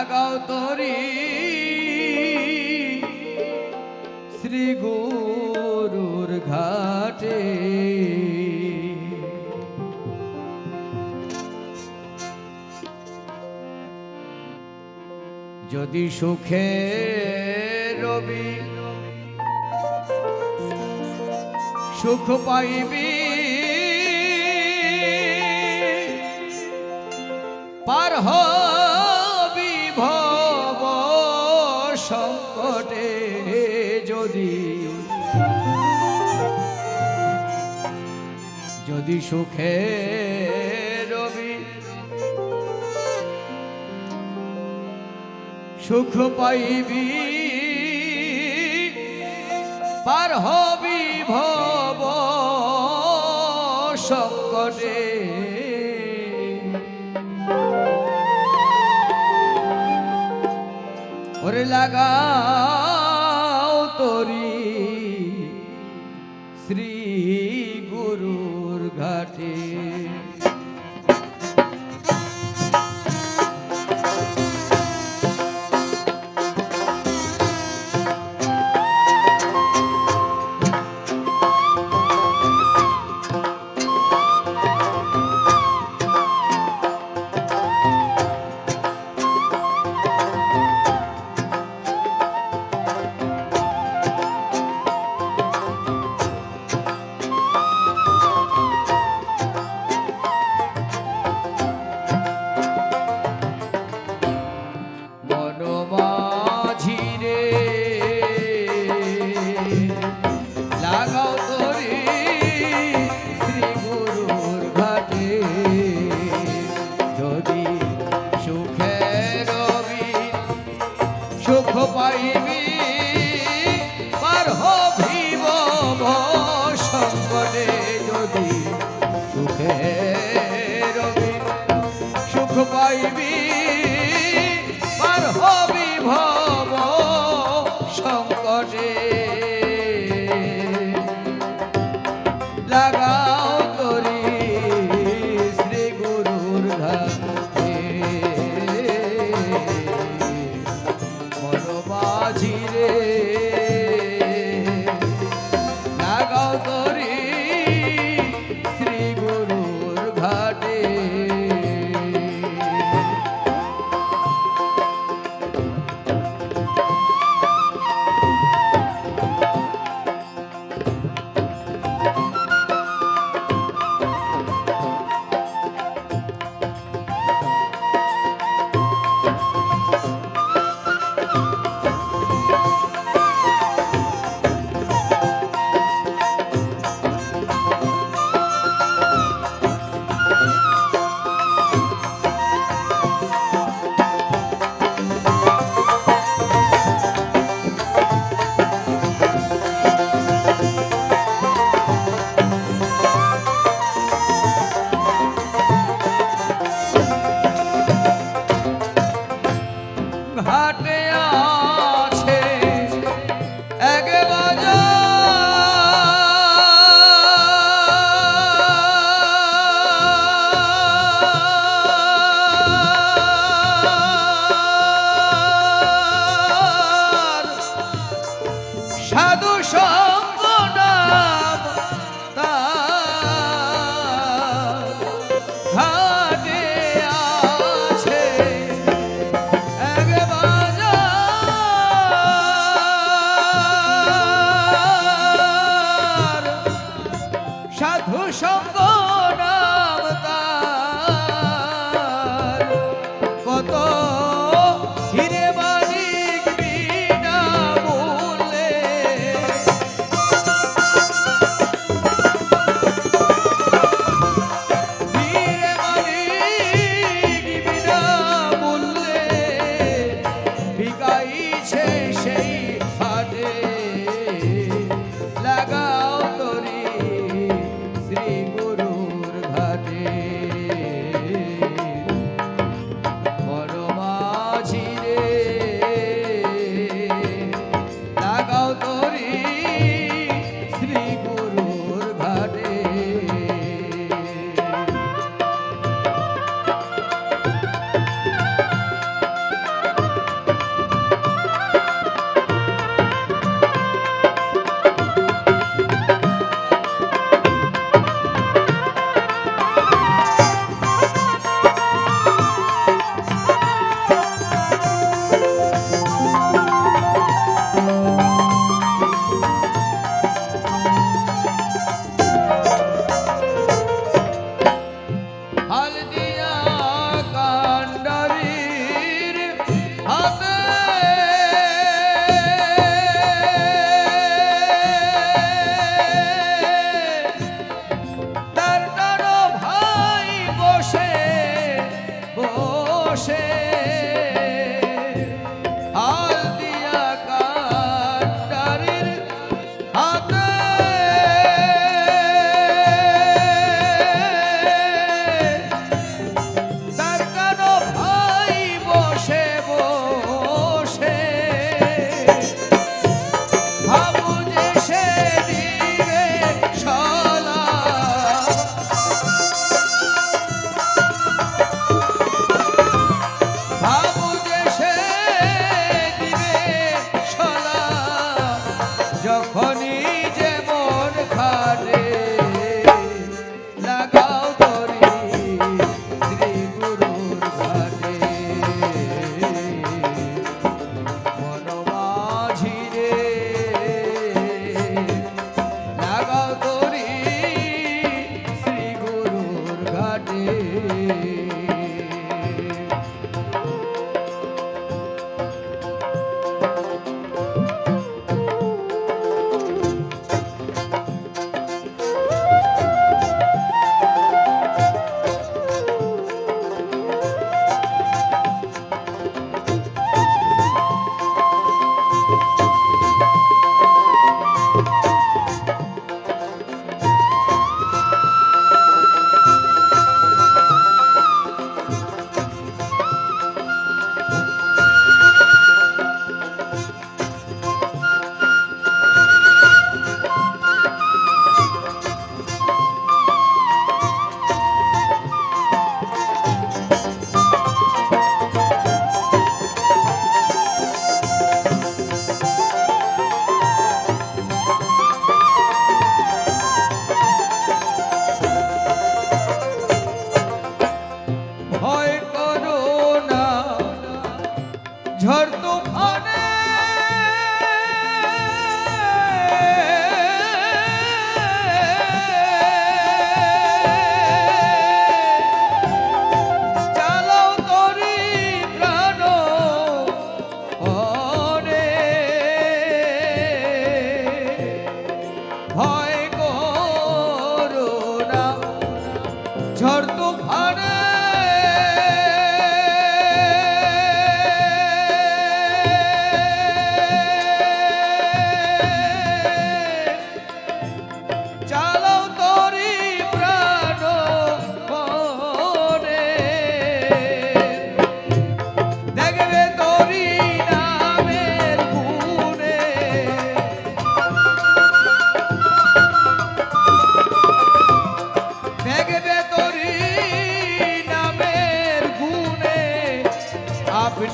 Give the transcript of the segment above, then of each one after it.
জাগাও তরি। শ্রী গুরুর ঘাটে। যদি সুখে রবি সুখ পাইবি। পার হয় যদি সুখে রবি। সুখ পাইবি পার হবি ভব সকলে। ওরে লাগা পাইবি সঙ্গ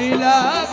ilaha